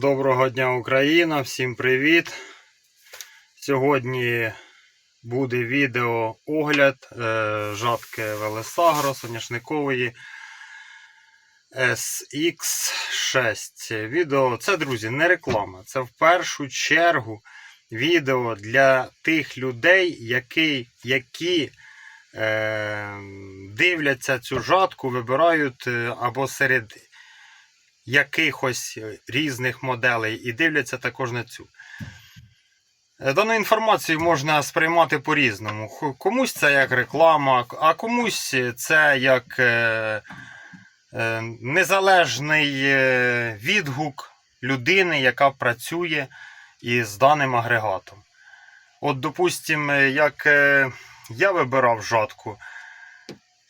Доброго дня Україна, всім привіт. Сьогодні буде відео огляд е, жатки Велесагро соняшникової SX6. Відео це, друзі, не реклама. Це в першу чергу відео для тих людей, які, які е, дивляться цю жатку, вибирають е, або серед якихось різних моделей і дивляться також на цю. Дану інформацію можна сприймати по-різному. Комусь це як реклама, а комусь це як е, е, незалежний е, відгук людини, яка працює із даним агрегатом. От, допустимо, як я вибирав жатку,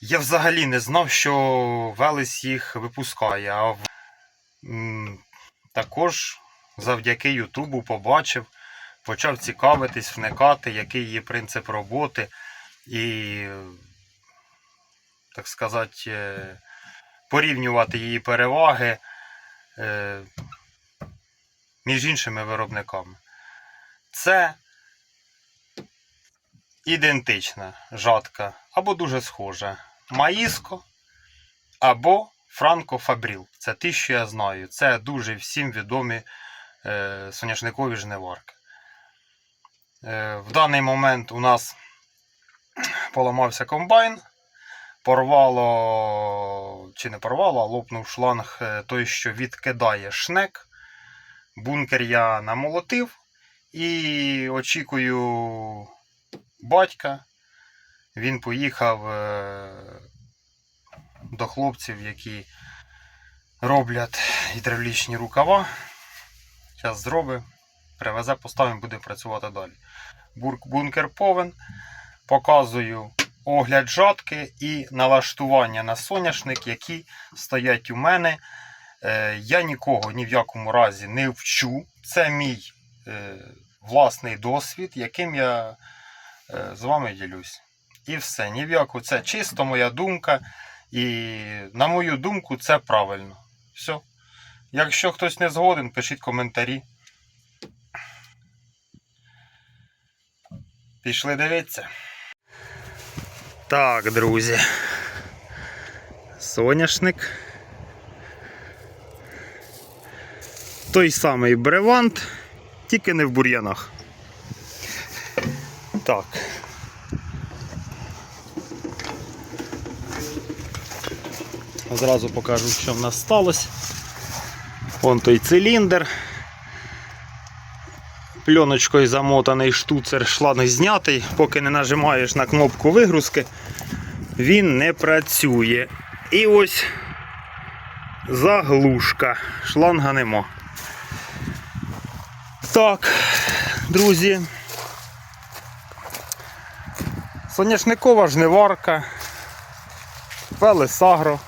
я взагалі не знав, що Велес їх випускає. А також завдяки Ютубу побачив, почав цікавитись, вникати, який її принцип роботи і, так сказати, е, порівнювати її переваги е, між іншими виробниками. Це ідентична жатка або дуже схожа. Маїско або Франко Фабріл. Це ті, що я знаю. Це дуже всім відомі е, соняшникові жниварки. Е, в даний момент у нас поламався комбайн. Порвало, чи не порвало, а лопнув шланг е, той, що відкидає шнек. Бункер я намолотив і очікую батька. Він поїхав е, до хлопців, які роблять гідравлічні рукава. Зараз зробить, привезе, поставимо, буде працювати далі. Бункер повен. Показую огляд жатки і налаштування на соняшник, які стоять у мене. Е, Я нікого ні в якому разі не вчу. Це мій е, власний досвід, яким я е, з вами ділюсь. І все. Ні в яку це чисто моя думка. І на мою думку, це правильно. Все. Якщо хтось не згоден, пишіть коментарі. Пішли дивитися. Так, друзі. Соняшник. Той самий бревант, тільки не в бур'янах. Так. Зразу покажу, що в нас сталося. Вон той циліндр. Пленочкою замотаний штуцер шланг знятий, поки не нажимаєш на кнопку вигрузки, він не працює. І ось заглушка. Шланга нема. Так, друзі. Соняшникова жниварка. Велесагро.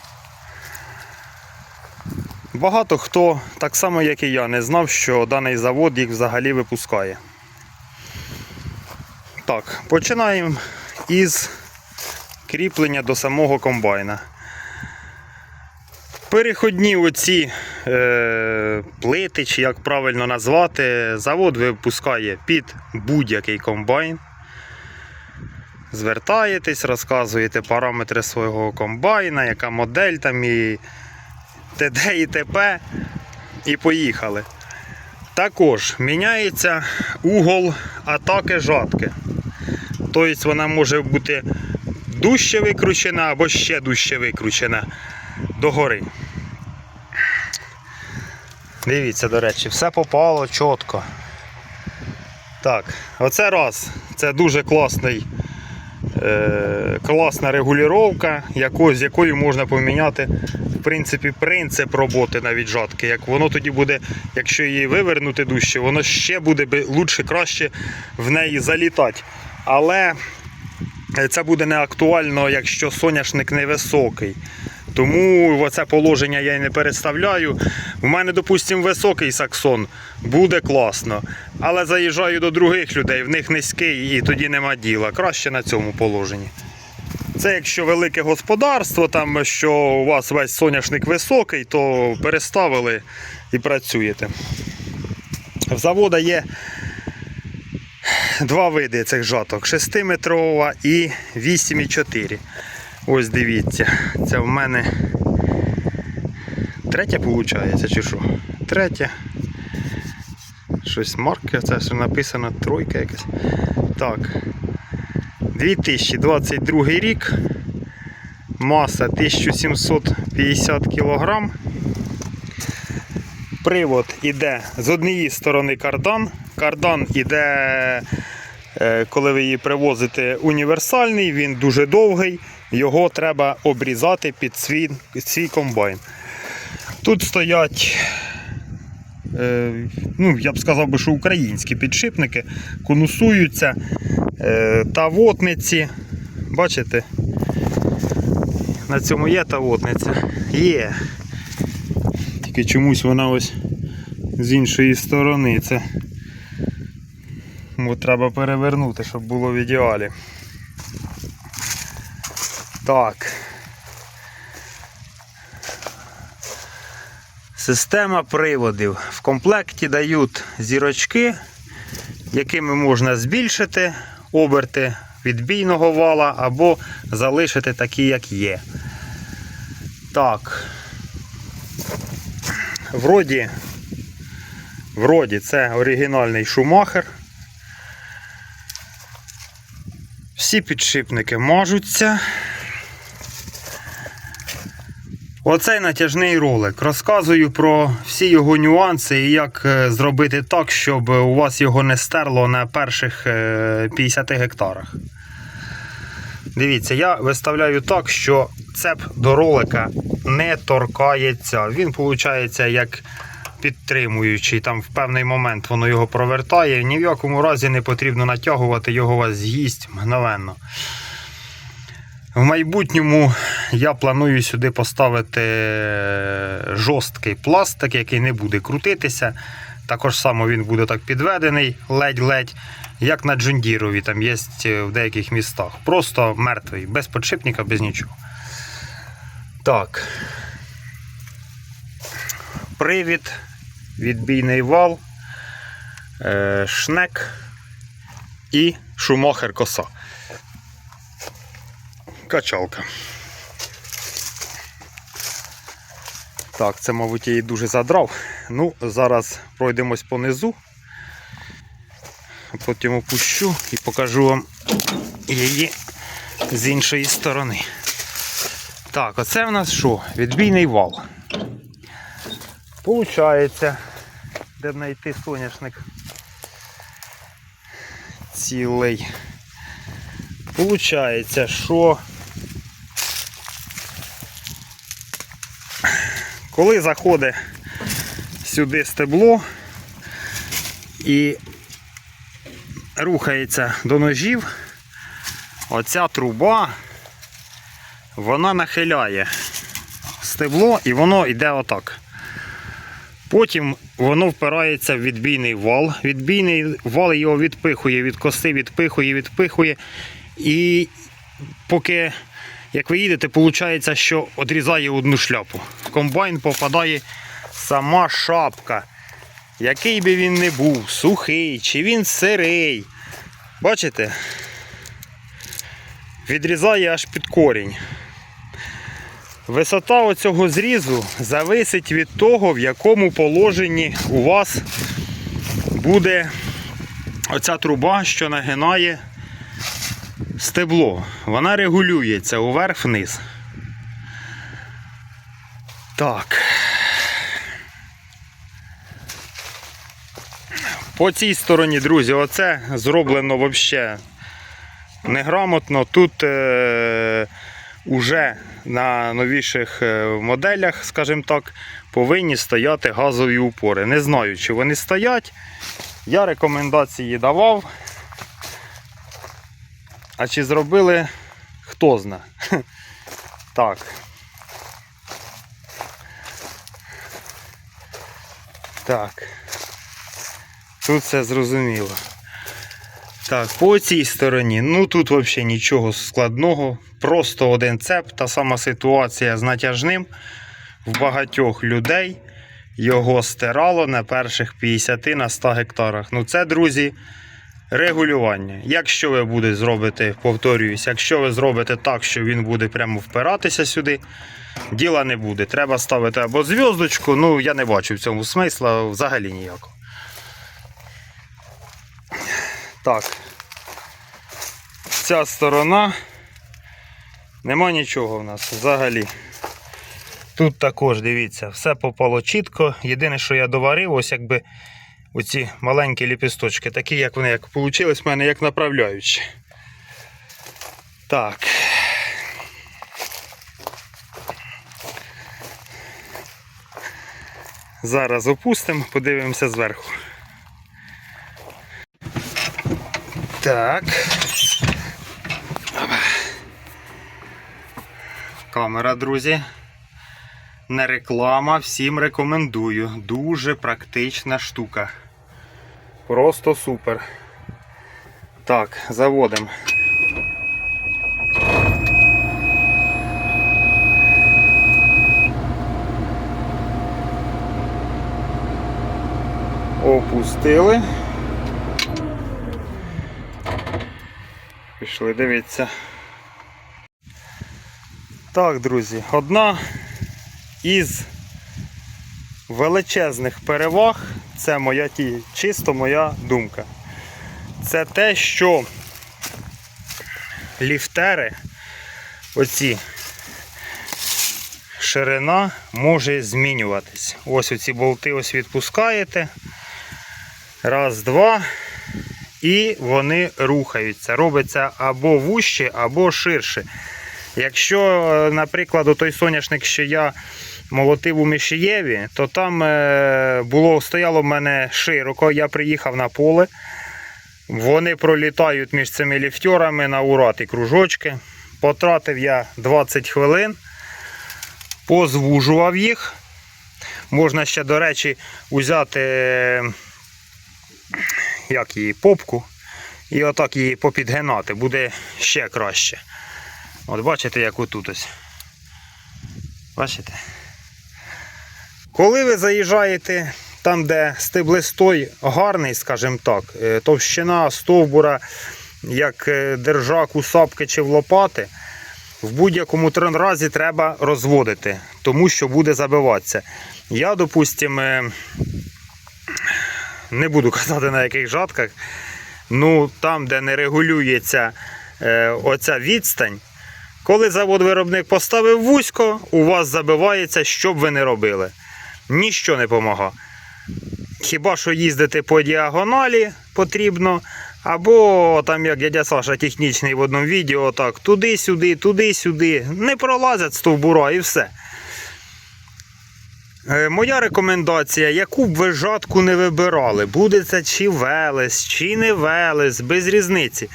Багато хто, так само як і я, не знав, що даний завод їх взагалі випускає. Так, починаємо із кріплення до самого комбайна. Переходні оці е, плити, чи як правильно назвати, завод випускає під будь-який комбайн. Звертаєтесь, розказуєте параметри свого комбайна, яка модель там і т.д. і т.п. І поїхали. Також міняється угол атаки жатки. Тобто вона може бути дужче викручена або ще дужче викручена догори. Дивіться, до речі, все попало чітко. Так, оце раз. Це дуже класний е, класна регулювання, з якою можна поміняти принципі, принцип роботи навіть жатки. Як воно тоді буде, якщо її вивернути дужче, воно ще буде лучше, краще в неї залітати. Але е, це буде не актуально, якщо соняшник невисокий. Тому оце положення я і не переставляю. У мене, допустимо, високий саксон, буде класно. Але заїжджаю до других людей, в них низький і тоді нема діла. Краще на цьому положенні. Це якщо велике господарство, там що у вас весь соняшник високий, то переставили і працюєте. В завода є два види цих жаток: 6-метрова і 8,4. Ось дивіться, це в мене третя виходить, чи що? Третя. Щось марка, це що написано тройка якась. Так. 2022 рік. Маса 1750 кг. Привод іде з однієї сторони кардан. Кардан іде, е, коли ви її привозите, універсальний, він дуже довгий, його треба обрізати під свій, свій комбайн. Тут стоять, е, ну, я б сказав би, що українські підшипники, конусуються та вотниці. Бачите? На цьому є та вотниця? Є. Тільки чомусь вона ось з іншої сторони. Це От треба перевернути, щоб було в ідеалі. Так. Система приводів. В комплекті дають зірочки, якими можна збільшити оберти відбійного вала або залишити такі, як є. Так. Вроді, вроді це оригінальний шумахер. Всі підшипники мажуться. Оцей натяжний ролик. Розказую про всі його нюанси і як е, зробити так, щоб у вас його не стерло на перших е, 50 гектарах. Дивіться, я виставляю так, що цеп до ролика не торкається. Він, виходить, як підтримуючий. Там в певний момент воно його провертає. Ні в якому разі не потрібно натягувати, його вас з'їсть мгновенно. В майбутньому я планую сюди поставити е, жорсткий пластик, який не буде крутитися. Також само він буде так підведений, ледь-ледь, як на джундірові, там є в деяких містах. Просто мертвий, без подшипника, без нічого. Так. Привід, відбійний вал, е, шнек і шумахер коса. Качалка. Так, це, мабуть, я її дуже задрав. Ну, зараз пройдемось понизу. Потім опущу і покажу вам її з іншої сторони. Так, оце в нас що? Відбійний вал. Получається, де б знайти соняшник цілий. Получається, що коли заходить сюди стебло і рухається до ножів, оця труба, вона нахиляє стебло і воно йде отак. Потім воно впирається в відбійний вал. Відбійний вал його відпихує від коси, відпихує, відпихує. І поки, як ви їдете, виходить, що відрізає одну шляпу. В комбайн попадає сама шапка. Який би він не був, сухий, чи він сирий. Бачите? Відрізає аж під корінь. Висота оцього зрізу зависить від того, в якому положенні у вас буде оця труба, що нагинає стебло. Вона регулюється уверх-вниз. Так. По цій стороні, друзі, оце зроблено взагалі неграмотно. Тут е, уже на новіших е, моделях, скажімо так, повинні стояти газові упори. Не знаю, чи вони стоять. Я рекомендації давав. А чи зробили, хто зна. Так. Так. Тут все зрозуміло. Так, по цій стороні, ну тут взагалі нічого складного. Просто один цеп, та сама ситуація з натяжним. В багатьох людей його стирало на перших 50 на 100 гектарах. Ну це, друзі, регулювання. Якщо ви будете зробити, повторююсь, якщо ви зробите так, що він буде прямо впиратися сюди, діла не буде. Треба ставити або зв'язочку, ну я не бачу в цьому смисла взагалі ніякого. Так. Ця сторона. Нема нічого в нас взагалі. Тут також, дивіться, все попало чітко. Єдине, що я доварив, ось якби оці маленькі ліпісточки, такі, як вони як вийшли в мене, як направляючі. Так. Зараз опустимо, подивимося зверху. Так. Камера, друзі. Не реклама, всім рекомендую. Дуже практична штука. Просто супер. Так, заводимо. Опустили. Пішли дивитися. Так, друзі, одна із величезних переваг, це моя чисто моя думка. Це те, що ліфтери, оці ширина може змінюватись. Ось оці болти ось відпускаєте. Раз, два. І вони рухаються. Робиться або вужче, або ширше. Якщо, е, наприклад, той соняшник, що я молотив у Мішієві, то там е, було, стояло в мене широко, я приїхав на поле. Вони пролітають між цими ліфтерами на урат і кружочки. Потратив я 20 хвилин, позвужував їх. Можна ще, до речі, взяти як її, попку і отак її попідгинати, буде ще краще. От бачите, як отут ось. Бачите? Коли ви заїжджаєте там, де стеблистой гарний, скажімо так, е, товщина стовбура, як е, держак у сапки чи в лопати, в будь-якому разі треба розводити, тому що буде забиватися. Я, допустимо, е, не буду казати на яких жатках, ну там, де не регулюється оця відстань, коли завод-виробник поставив вузько, у вас забивається, що б ви не робили. Ніщо не допомагає. Хіба що їздити по діагоналі потрібно, або там, як дядя Саша технічний в одному відео, так, туди-сюди, туди-сюди. Не пролазять стовбура і все. Е, Моя рекомендація, яку б ви жатку не вибирали, буде це чи велес, чи не велес, без різниці.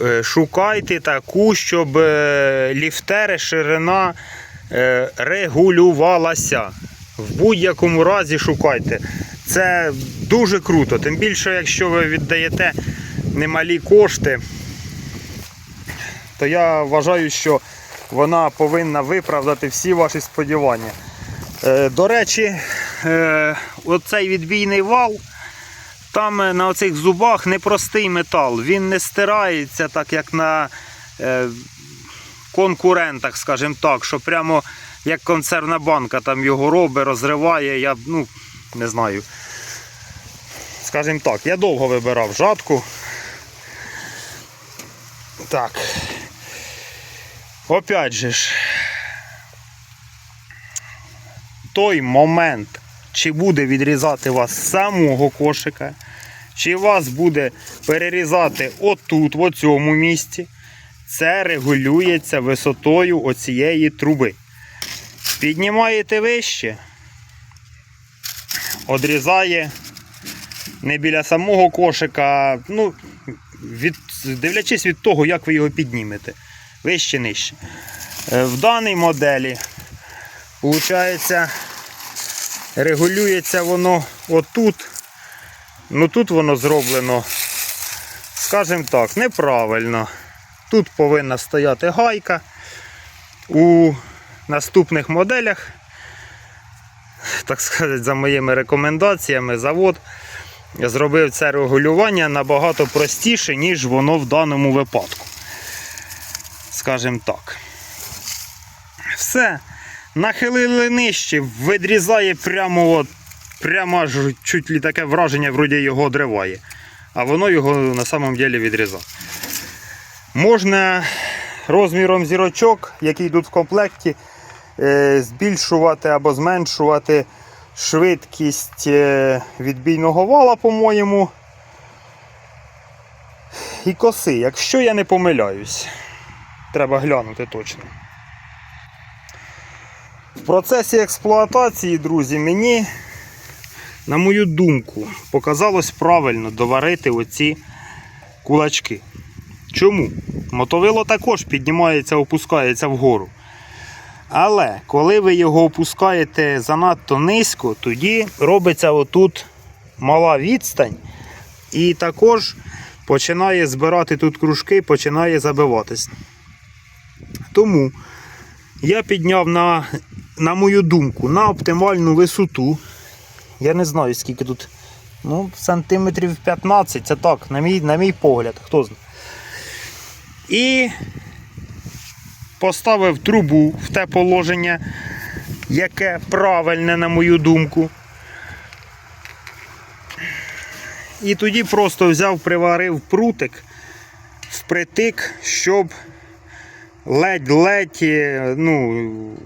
Е, Шукайте таку, щоб е, ліфтери ширина регулювалася. В будь-якому разі шукайте. Це дуже круто. Тим більше, якщо ви віддаєте немалі кошти, то я вважаю, що вона повинна виправдати всі ваші сподівання. Е, До речі, е, оцей відбійний вал, там е, на оцих зубах непростий метал. Він не стирається так, як на конкурентах, скажімо так, що прямо як консервна банка там його робить, розриває. Я ну, не знаю. Скажімо так, я довго вибирав жатку. Так. Опять же ж, той момент, чи буде відрізати вас з самого кошика, чи вас буде перерізати отут, в цьому місці, це регулюється висотою оцієї труби. Піднімаєте вище, одрізає не біля самого кошика, ну, від, дивлячись від того, як ви його піднімете. Вище нижче. Е, В даній моделі, виходить, регулюється воно отут. Ну тут воно зроблено скажімо так, неправильно. Тут повинна стояти гайка. У наступних моделях, так сказати, за моїми рекомендаціями, завод зробив це регулювання набагато простіше, ніж воно в даному випадку. Скажімо так. Все. Нахилили нижче, відрізає прямо от, прямо аж чуть ли таке враження, вроді його одриває. А воно його на самом деле відрізає. Можна розміром зірочок, які йдуть в комплекті, збільшувати або зменшувати швидкість е, відбійного вала, по-моєму. І коси, якщо я не помиляюсь. Треба глянути точно. В процесі експлуатації, друзі, мені, на мою думку, показалось правильно доварити оці кулачки. Чому? Мотовило також піднімається, опускається вгору. Але коли ви його опускаєте занадто низько, тоді робиться отут мала відстань. І також починає збирати тут кружки, починає забиватись. Тому я підняв на, на мою думку, на оптимальну висоту. Я не знаю, скільки тут. Ну, сантиметрів 15, це так, на мій, на мій погляд, хто знає. І поставив трубу в те положення, яке правильне, на мою думку. І тоді просто взяв, приварив прутик впритик, щоб ледь-ледь, е, ну,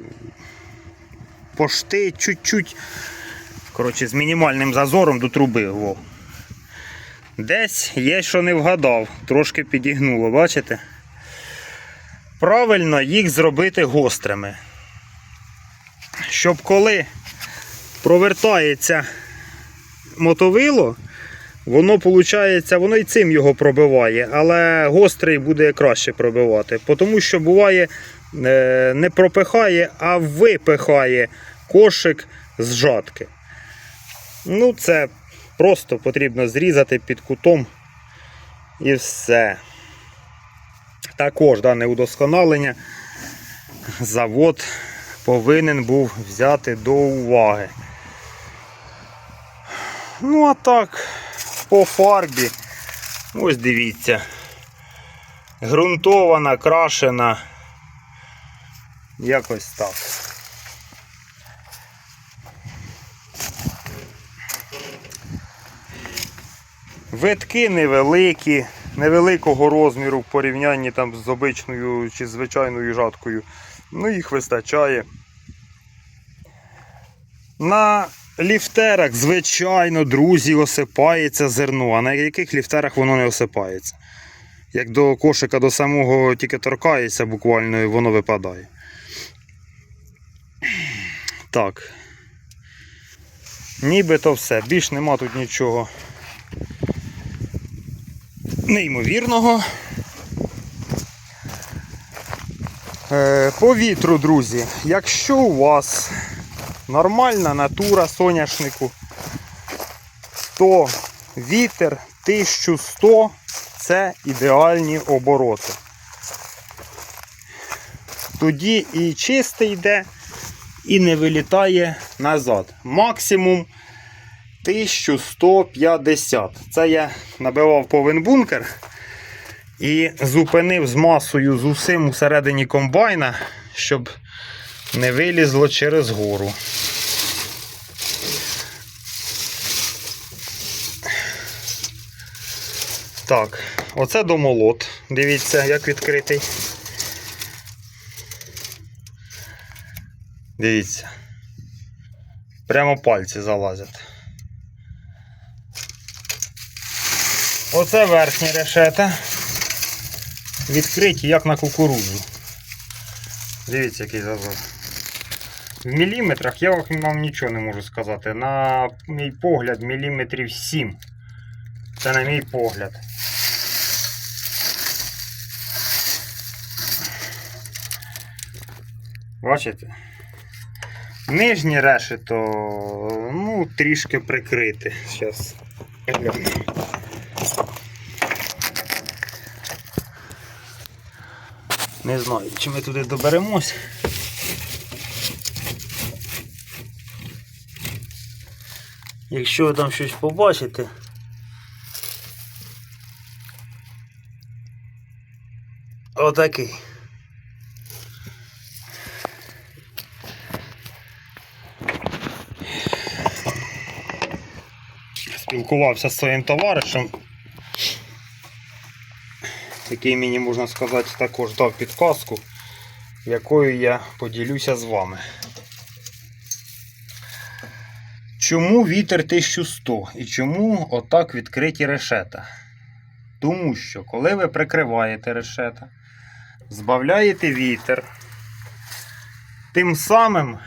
пошти чуть-чуть, коротше, з мінімальним зазором до труби. Во. Десь є, що не вгадав, трошки підігнуло, бачите? Правильно їх зробити гострими. Щоб коли провертається мотовило, воно виходить, воно і цим його пробиває, але гострий буде краще пробивати. Тому що буває е, не пропихає, а випихає кошик з жатки. Ну, це просто потрібно зрізати під кутом і все. Також дане удосконалення завод повинен був взяти до уваги. Ну, а так, по фарбі, ось дивіться, ґрунтована, крашена, якось так. Витки невеликі, невеликого розміру в порівнянні там з обичною чи звичайною жаткою. Ну, їх вистачає. На ліфтерах, звичайно, друзі, осипається зерно, а на яких ліфтерах воно не осипається. Як до кошика до самого тільки торкається, буквально і воно випадає. Так. Нібито все. Більш нема тут нічого неймовірного. Е, По вітру, друзі, якщо у вас нормальна натура соняшнику, то вітер 1100 це ідеальні обороти. Тоді і чистий йде, і не вилітає назад. Максимум 1150. Це я набивав повен бункер і зупинив з масою з усім усередині комбайна, щоб не вилізло через гору. Так, оце домолот. Дивіться, як відкритий. Дивіться. Прямо пальці залазять. Оце верхні решета. Відкриті, як на кукурудзу. Дивіться, який зазор. В міліметрах я вам нічого не можу сказати. На мій погляд, міліметрів 7. Це на мій погляд. Бачите? Нижнє решето, ну, трішки прикрите. Зараз. Не знаю, чи ми туди доберемось. Якщо ви там щось побачите, отакий. Спілкувався з своїм товаришем який мені, можна сказати, також дав підказку, якою я поділюся з вами. Чому вітер 1100 і чому отак відкриті решета? Тому що, коли ви прикриваєте решета, збавляєте вітер, тим самим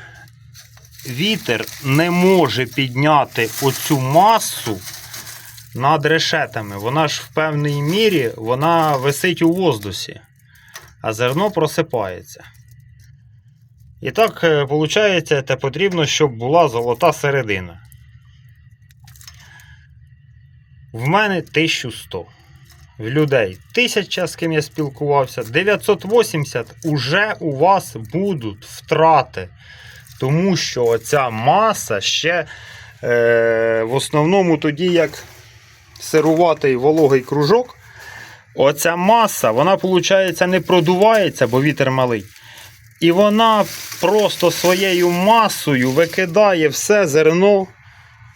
вітер не може підняти оцю масу над решетами. Вона ж в певній мірі вона висить у воздусі, а зерно просипається. І так, виходить, те потрібно, щоб була золота середина. В мене 1100. В людей 1000, з ким я спілкувався, 980 уже у вас будуть втрати. Тому що оця маса ще е, в основному тоді, як сируватий вологий кружок, оця маса, вона, виходить, не продувається, бо вітер малий. І вона просто своєю масою викидає все зерно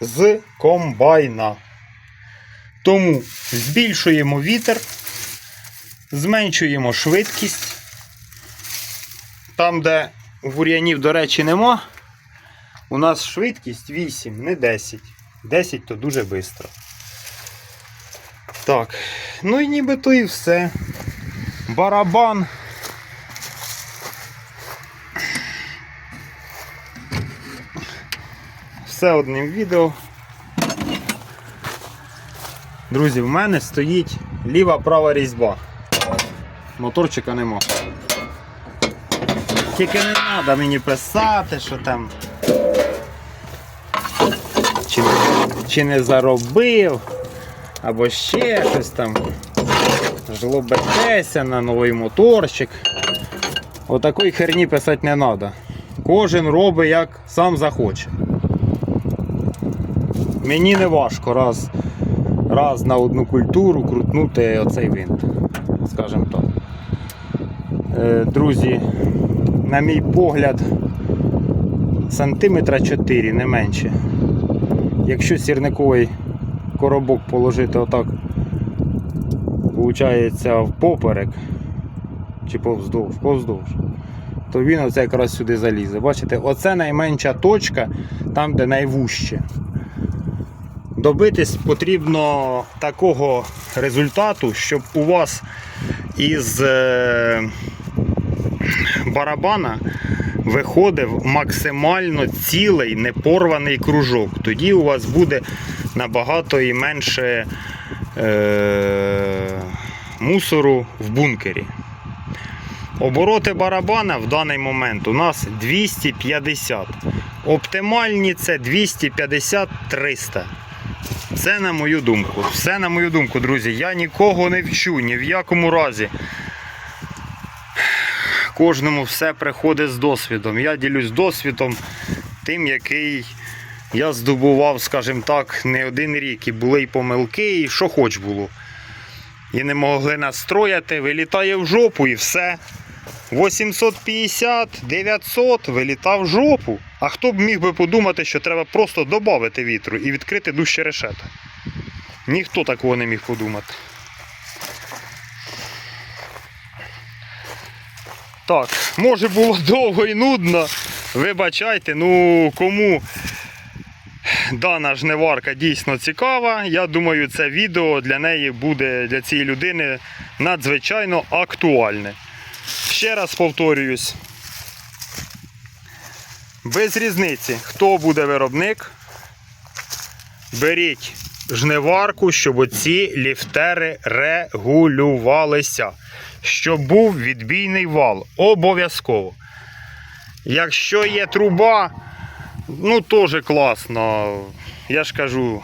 з комбайна. Тому збільшуємо вітер, зменшуємо швидкість. Там, де бур'янів, до речі, нема, у нас швидкість 8, не 10. 10 то дуже швидко. Так, ну і нібито і все. Барабан. Все одним відео. Друзі, в мене стоїть ліва права різьба. Моторчика нема. Тільки не треба мені писати, що там. Чи, чи не заробив, або ще щось там. Жлобетеся на новий моторчик. Отакої херні писати не треба. Кожен робить як сам захоче. Мені не важко раз, раз на одну культуру крутнути оцей винт, скажімо так. Е, Друзі, на мій погляд, сантиметра 4, не менше. Якщо сірниковий коробок положити отак, виходить, впоперек, чи повздовж, повздовж, то він оце якраз сюди залізе. Бачите, оце найменша точка, там, де найвужче. Добитись потрібно такого результату, щоб у вас із е, барабана виходив максимально цілий непорваний кружок. Тоді у вас буде набагато і менше е, мусору в бункері. Обороти барабана в даний момент у нас 250. Оптимальні це 250-300. Це на мою думку. Все на мою думку, друзі. Я нікого не вчу, ні в якому разі. Кожному все приходить з досвідом. Я ділюсь досвідом тим, який я здобував, скажімо так, не один рік. І були й помилки, і що хоч було. І не могли настрояти, вилітає в жопу і все. 850, 900 вилітав в жопу. А хто б міг би подумати, що треба просто додати вітру і відкрити дужче решета? Ніхто такого не міг подумати. Так, може було довго і нудно. Вибачайте, ну кому дана жниварка дійсно цікава, я думаю, це відео для неї буде для цієї людини надзвичайно актуальне. Ще раз повторююсь. Без різниці, хто буде виробник, беріть жниварку, щоб оці ліфтери регулювалися. Щоб був відбійний вал. Обов'язково. Якщо є труба, ну теж класно. Я ж кажу,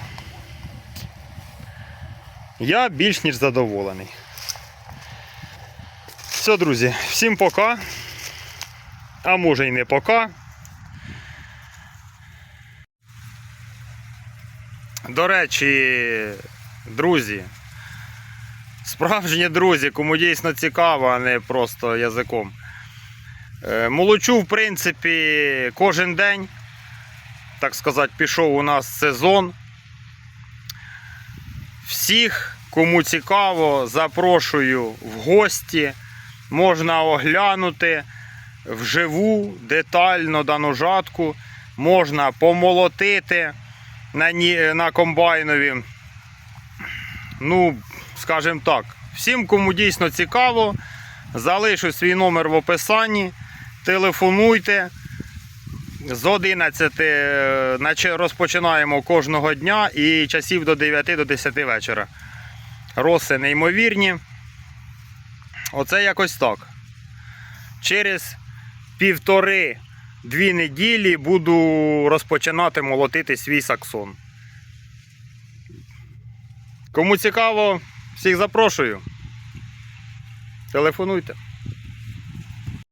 я більш ніж задоволений. Все, друзі, всім пока. А може й не пока. До речі, друзі, справжні друзі, кому дійсно цікаво, а не просто язиком. Е, Молочу, в принципі, кожен день, так сказати, пішов у нас сезон. Всіх, кому цікаво, запрошую в гості. Можна оглянути вживу, детально дану жатку. Можна помолотити на, на комбайнові. Ну, скажімо так, всім, кому дійсно цікаво, залишу свій номер в описанні. Телефонуйте. З 11 е, наче розпочинаємо кожного дня і часів до 9 до 10 вечора. Роси неймовірні. Оце якось так. Через півтори-дві неділі буду розпочинати молотити свій саксон. Кому цікаво, всіх запрошую. Телефонуйте.